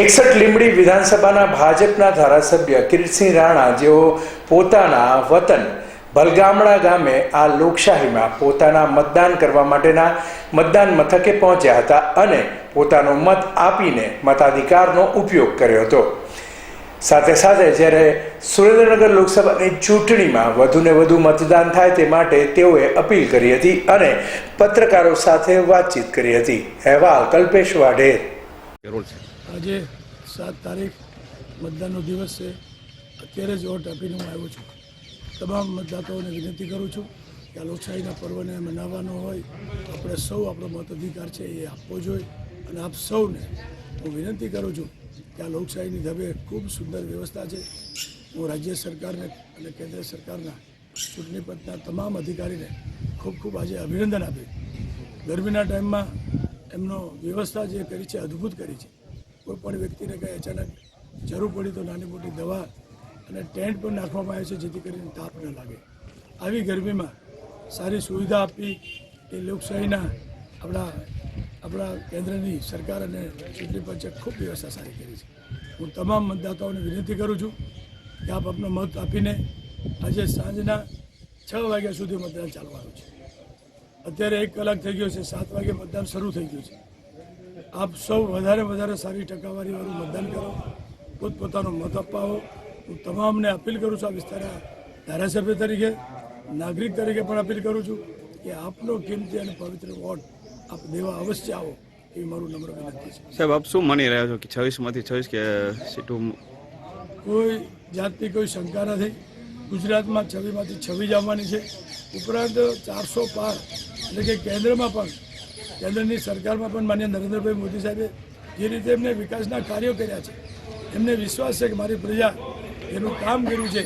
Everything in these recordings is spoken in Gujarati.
એકસઠ લીંબડી વિધાનસભાના ભાજપના ધારાસભ્ય કિરીટસિંહ રાણા જેઓ પોતાના વતન ભલગામડા ગામે આ લોકશાહીમાં પોતાના મતદાન કરવા માટેના મતદાન મથકે પહોંચ્યા હતા અને પોતાનો મત આપીને મતાધિકારનો ઉપયોગ કર્યો હતો. સાથે સાથે જ્યારે સુરેન્દ્રનગર લોકસભાની ચૂંટણીમાં વધુને વધુ મતદાન થાય તે માટે તેઓએ અપીલ કરી હતી અને પત્રકારો સાથે વાતચીત કરી હતી. અહેવાલ કલ્પેશ વાઢેર. આજે સાત તારીખ મતદાનનો દિવસ છે. અત્યારે જ વોટ આપીને હું આવ્યો છું. તમામ મતદાતાઓને વિનંતી કરું છું કે આ લોકશાહીના પર્વને મનાવવાનો હોય આપણે સૌ આપણો મતાધિકાર છે એ આપવો જોઈએ અને આપ સૌને હું વિનંતી કરું છું કે આ લોકશાહીની ધબે ખૂબ સુંદર વ્યવસ્થા છે. હું રાજ્ય સરકારને અને કેન્દ્ર સરકારના ચૂંટણી પંચના તમામ અધિકારીને ખૂબ ખૂબ આજે અભિનંદન આપી ગરમીના ટાઈમમાં એમનો વ્યવસ્થા જે કરી છે, અદ્ભુત કરી છે. કોઈ પણ વ્યક્તિને કંઈ અચાનક જરૂર પડી તો નાની મોટી દવા અને ટેન્ટ પણ નાખવામાં આવે છે, જેથી કરીને તાપ ન લાગે. આવી ગરમીમાં સારી સુવિધા આપવી એ લોકશાહીના આપણા આપણા કેન્દ્રની સરકાર અને ચૂંટણી પંચે ખૂબ વ્યવસ્થા સારી કરી છે. હું તમામ મતદાતાઓને વિનંતી કરું છું કે આપ આપનો મત આપીને આજે સાંજના છ વાગ્યા સુધી મતદાન ચાલવાનું છે. અત્યારે એક કલાક થઈ ગયો છે, સાત વાગે મતદાન શરૂ થઈ ગયું છે. આપ સૌ વધારે વધારે સારી ટકાવારીવાળું મતદાન કરો પોતપોતાનો મત અપાવો. હું તમામને અપીલ કરું છું આ વિસ્તારના ધારાસભ્ય તરીકે નાગરિક તરીકે પણ અપીલ કરું છું કે આપનો કિંમતી અને પવિત્ર વોટ આપ દેવા અવશ્ય આવો એ મારું નમ્ર વિનંતી છે. સાહેબ આપ શું માની રહ્યા છો કે છવ્વીસમાંથી છવ્વીસ કે સીટો કોઈ જાતની કોઈ શંકા નથી. ગુજરાતમાં છવ્વીસમાંથી છવ્વીસ આવવાની છે. ઉપરાંત ચારસો પાર એટલે કે કેન્દ્રમાં પણ કેન્દ્રની સરકારમાં પણ માન્ય નરેન્દ્રભાઈ મોદી સાહેબે જે રીતે એમને વિકાસના કાર્યો કર્યા છે, એમને વિશ્વાસ છે કે મારી પ્રજા એનું કામ કર્યું છે,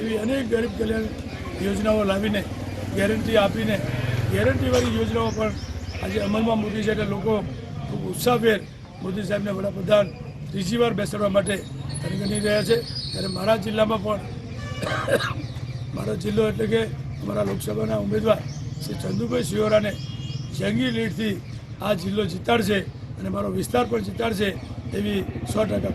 એવી અનેક ગરીબ કલ્યાણ યોજનાઓ લાવીને, ગેરંટી આપીને, ગેરંટીવાળી યોજનાઓ પણ આજે અમલમાં મૂકી છે એટલે લોકો ખૂબ ઉત્સાહભેર મોદી સાહેબને વડાપ્રધાન ત્રીજી વાર બેસાડવા માટે ગણી રહ્યા છે. ત્યારે મારા જિલ્લામાં પણ મારો જિલ્લો એટલે કે અમારા લોકસભાના ઉમેદવાર શ્રી ચંદુભાઈ સિયોરાને જંગી લીડથી આ જિલ્લો જીતાડશે અને મારો વિસ્તાર પણ જીતાડશે એવી સો ટકા